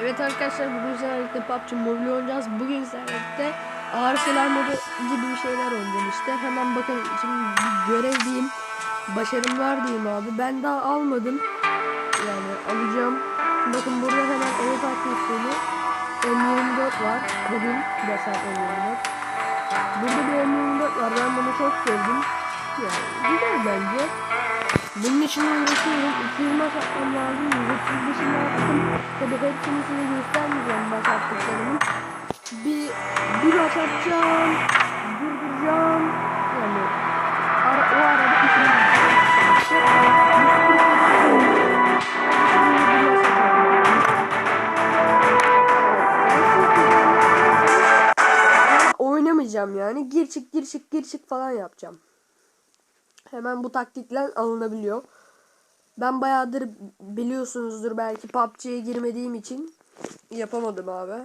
Evet arkadaşlar bugün sizlerle PUBG Mobile oynayacağız. Bugün sizlerle birlikte ağır silahlar modu gibi bir şeyler oynayacağım işte. Hemen bakın şimdi bir görev diyeyim. Başarım var diyeyim abi. Ben daha almadım. Yani alacağım. Bakın burada hemen evet arkadaşlar M24 var. Bugün basar M24. Burada bir M24 var. Ben bunu çok sevdim. Yani güzel bence. Bunun için uğraşıyorum. 200 maç atmam lazım. 135'ini attım. Tabi hepsini size göstermeyeceğim maç attıklarımı. Bir, bir maç atacağım. Durduracağım. Yani ara, o arada işimi Oynamayacağım yani. Gir çık gir çık gir çık falan yapacağım. Hemen bu taktikle alınabiliyor. Ben bayağıdır biliyorsunuzdur belki PUBG'ye girmediğim için yapamadım abi.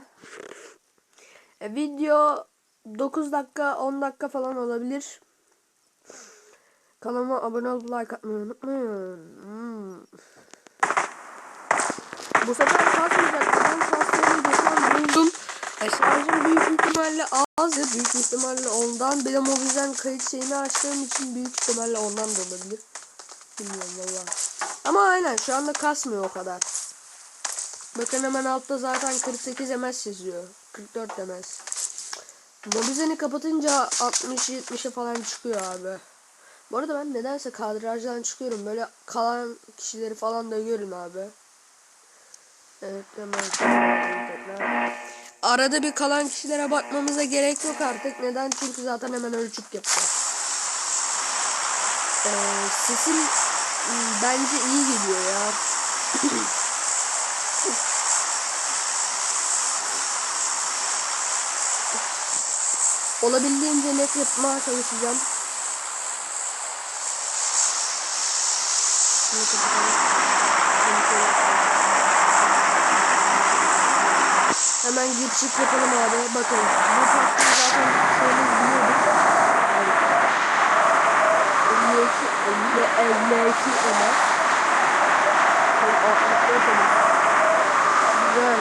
E, video 9 dakika 10 dakika falan olabilir. Kanalıma abone olup like atmayı unutmayın. Hmm. Bu sefer kasmayacak. Ben kastığımı geçen buldum. E, şarjım büyük ihtimalle azdı. Büyük ihtimalle ondan. Bir de mobilden kayıt şeyini açtığım için büyük ihtimalle ondan da olabilir. Bilmiyorum valla. Ama aynen şu anda kasmıyor o kadar. Bakın hemen altta zaten 48 ms yazıyor. 44 ms. Mobizen'i kapatınca 60-70'e falan çıkıyor abi. Bu arada ben nedense kadrajdan çıkıyorum. Böyle kalan kişileri falan da görün abi. Evet hemen. Arada bir kalan kişilere bakmamıza gerek yok artık. Neden? Çünkü zaten hemen ölçüp yapacağız. Ee, sesim hmm, bence iyi geliyor ya. Olabildiğince net yapmaya çalışacağım. Şunu kapatalım. Şunu şöyle yapalım. Hemen çık yapalım abi. Bakın bu taktiği zaten çoğumuz biliyorduk. Yani 52, 50, 52 Ömer. Hani 64 Ömer. Güzel.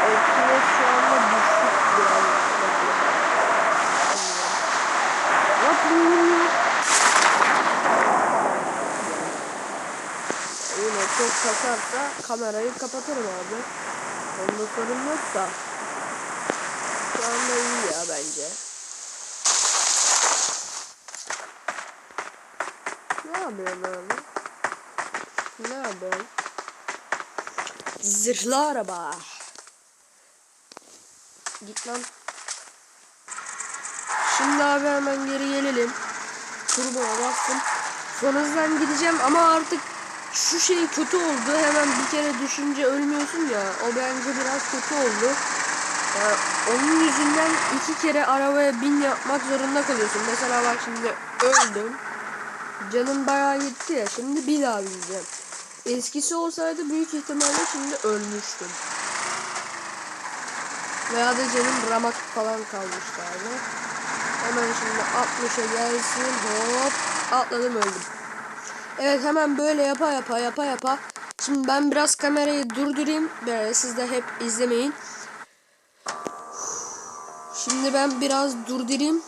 FPS şu anda düşük biraz. Yapıyorum. Yine çok kasarsa kamerayı kapatırım abi. Onda sorun yok da. Şu anda iyi ya bence. Ne yapıyorsun abi? Ne yapıyorsun? Zırhlı araba. Git lan. Şimdi abi hemen geri gelelim. Turboya bastım. Son hızdan gideceğim ama artık şu şey kötü oldu. Hemen bir kere düşünce ölmüyorsun ya. O bence biraz kötü oldu. Yani onun yüzünden iki kere arabaya bin yapmak zorunda kalıyorsun. Mesela bak şimdi öldüm. Canım bayağı gitti ya. Şimdi bir daha bineceğim. Eskisi olsaydı büyük ihtimalle şimdi ölmüştüm. Veya da canım ramak falan kalmıştı abi. Hemen şimdi 60'a gelsin. Hop. Atladım öldüm. Evet hemen böyle yapa yapa yapa yapa. Şimdi ben biraz kamerayı durdurayım. Böyle siz de hep izlemeyin. Şimdi ben biraz durdurayım.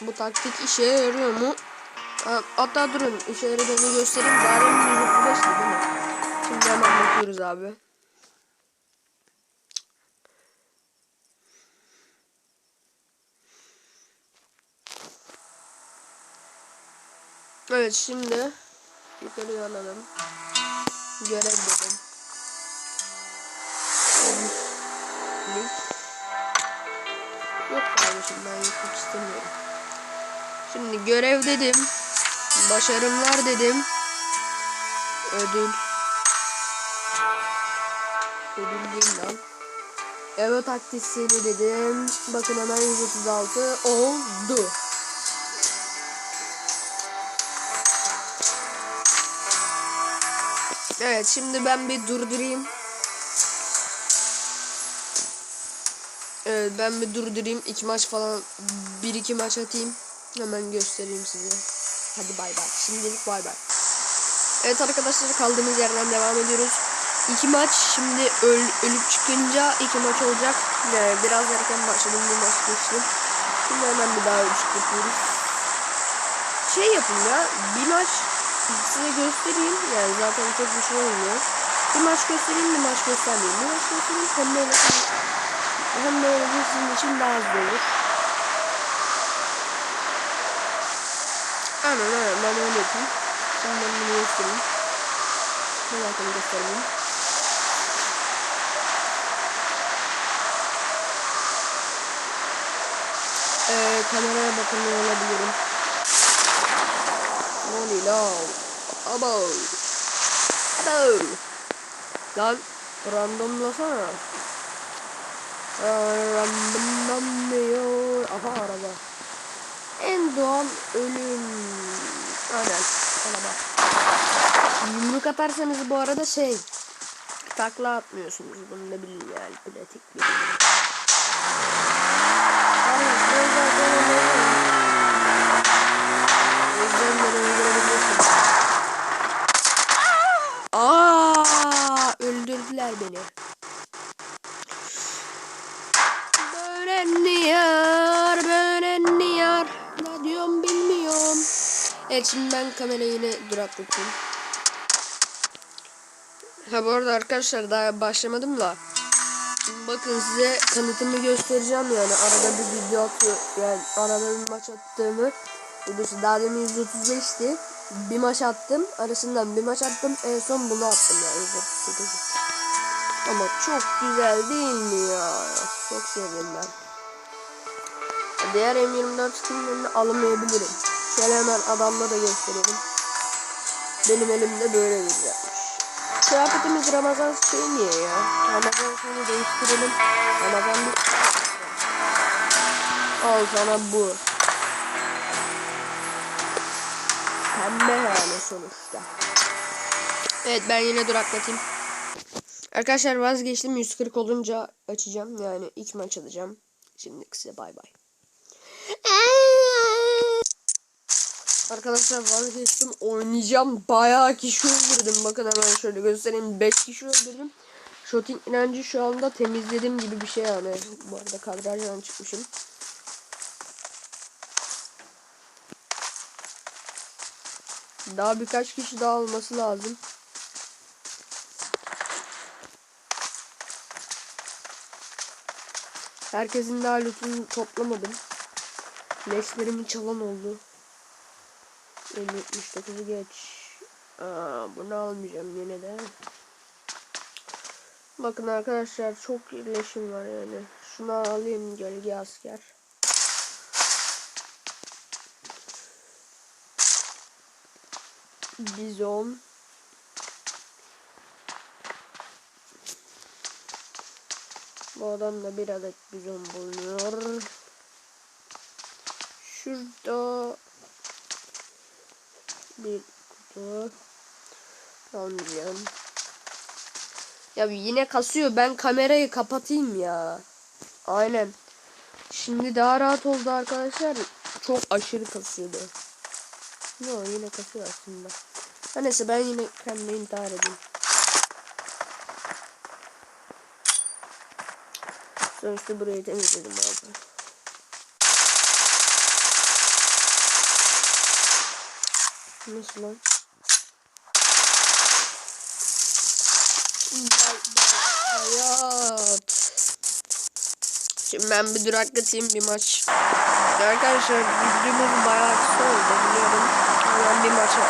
Bu taktik işe yarıyor mu? Ha, Hatta durun işe yaradığını göstereyim. Zaten 135 değil mi? Şimdi hemen bakıyoruz abi. Evet şimdi yukarıya alalım. Görev dedim. Yok kardeşim ben yüklemek istemiyorum. Şimdi görev dedim. Başarımlar dedim. Ödül. Ödül değil lan. Evet taktisyeni dedim. Bakın hemen 136 oldu. Evet şimdi ben bir durdurayım. Evet ben bir durdurayım. iki maç falan bir iki maç atayım. Hemen göstereyim size. Hadi bay bay. Şimdilik bay bay. Evet arkadaşlar kaldığımız yerden devam ediyoruz. İki maç şimdi öl, ölüp çıkınca iki maç olacak. Yani biraz erken başladım bir maç geçtim. Şimdi hemen bir daha üç yapıyoruz. Şey yapın ya bir maç size göstereyim. Yani zaten çok bir şey olmuyor. Bir maç göstereyim bir maç göstermeyeyim. Bir maç göstereyim hem böyle hem böyle sizin için daha hızlı olur. Aynen aynen ben öyle yapayım. Şimdi ben bunu göstereyim. Şöyle bakın göstereyim. Ee, kameraya bakın ne olabilirim. Oluyor lan? Abo. Abo. Lan randomlasana. Aa, Randomlanmıyor. Aha araba. En doğal ölüm. Aynen. Araba. Yumruk atarsanız bu arada şey takla atmıyorsunuz. Bunu ne bileyim yani pratik bir. Aynen, öyle O. Aa, öldürdüler beni. Böğrenliyor, böğrenliyor. Ne diyorum bilmiyorum. Evet şimdi ben kamerayı yine duraklatayım. Ha bu arada arkadaşlar daha başlamadım da. Bakın size kanıtımı göstereceğim yani arada bir video atıyor yani arada bir maç attığımı videosu daha demin 135'ti bir maç attım arasından bir maç attım en son bunu attım yani 138 ama çok güzel değil mi ya çok sevdim ben diğer M24 skinlerini alamayabilirim şöyle hemen adamla da gösterelim benim elimde böyle bir yapmış Kıyafetimiz Ramazan şey niye ya? Ramazan sonu değiştirelim. Ramazan bir... Al sana bu. Pembe yani sonuçta. Evet ben yine duraklatayım. Arkadaşlar vazgeçtim 140 olunca açacağım. Yani ilk maç alacağım. Şimdi size bay bay. Arkadaşlar vazgeçtim oynayacağım. Bayağı kişi öldürdüm. Bakın hemen şöyle göstereyim. 5 kişi öldürdüm. Shooting inancı şu anda temizledim gibi bir şey yani. Bu arada kadrajdan çıkmışım. Daha birkaç kişi daha olması lazım. Herkesin daha lootunu toplamadım. Leşlerimi çalan oldu. 79'u geç. Aa, bunu almayacağım yine de. Bakın arkadaşlar çok iyileşim var yani. Şunu alayım gölge asker. Bizon. Bu adamda bir adet bizon bulunuyor. Şurada bir kutu almayacağım. Ya yine kasıyor. Ben kamerayı kapatayım ya. Aynen. Şimdi daha rahat oldu arkadaşlar. Çok aşırı kasıyordu. Yo yine kasıyor aslında. Neyse ben yine kendimi intihar edeyim. Sonuçta burayı temizledim abi. Nasıl lan? Hayat. Şimdi ben bir duraklatayım bir maç. Arkadaşlar videomuz bayağı kısa oldu biliyorum. Ben bir maça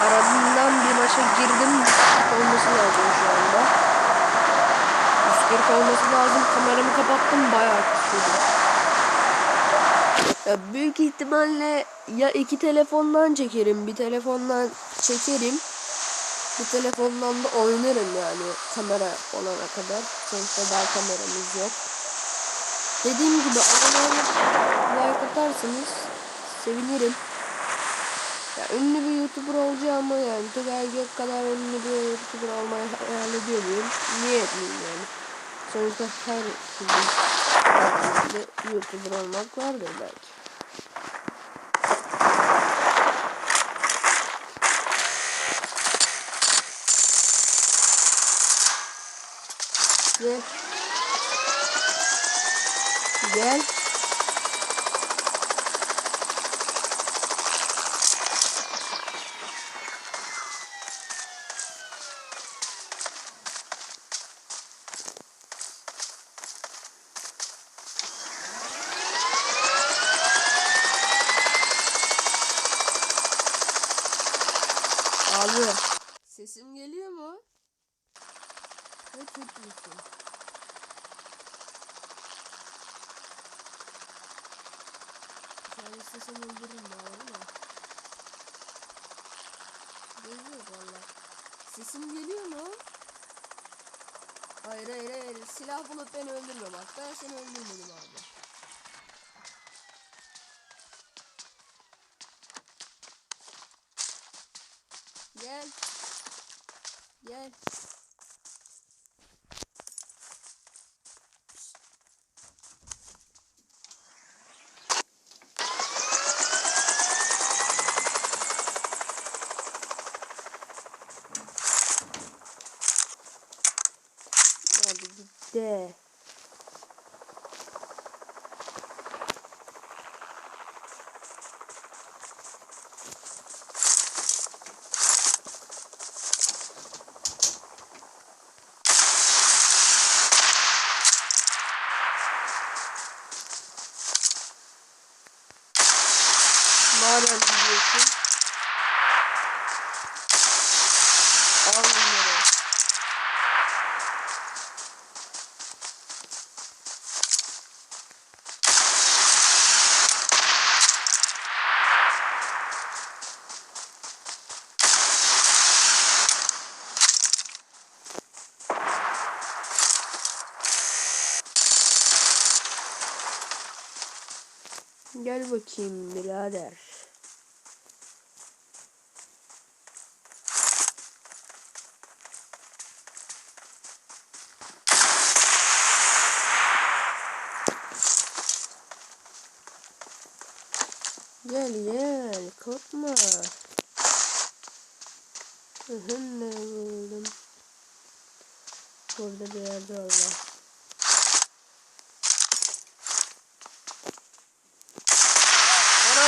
aradığımdan bir maça girdim. 140 olması lazım şu anda. 140 olması lazım. Kameramı kapattım bayağı kısıyordum. Ya büyük ihtimalle ya iki telefondan çekerim, bir telefondan çekerim. Bir telefondan da oynarım yani kamera olana kadar. Sonuçta daha kameramız yok. Dediğim gibi abone olup like atarsanız sevinirim. Ya ünlü bir YouTuber olacağım ama yani Tugay kadar ünlü bir YouTuber olmayı hayal ediyor muyum? Niye etmeyeyim yani? Sonuçta her türlü YouTuber olmak vardır belki. Yeah. Abi. Sesim geliyor mu? Ne tutuyorsun? Sen istesen öldürürüm bu arada. Geliyor valla. Sesim geliyor mu? Hayır hayır hayır. Silah bulup beni öldürme bak. Ben seni öldürmedim abi. Gel. Gel. Gitti. Madem gidiyorsun. Al. Gel bakayım birader. Gel gel korkma. Hıhın ne buldum. Burada bir yerde Allah.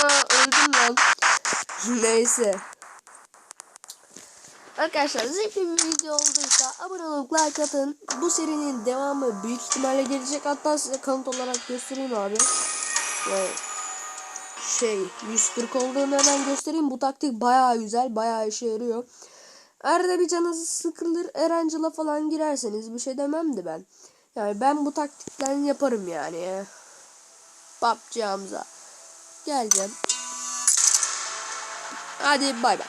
Öldüm lan. Neyse. Arkadaşlar zevkli bir video olduysa abone olup like atın. Bu serinin devamı büyük ihtimalle gelecek. Hatta size kanıt olarak göstereyim abi. Yani şey 140 olduğunu hemen göstereyim. Bu taktik bayağı güzel. Bayağı işe yarıyor. Arada bir canınız sıkılır. Erancıl'a falan girerseniz bir şey demem de ben. Yani ben bu taktikten yaparım yani. Hamza. Geleceğim. Hadi bay bay.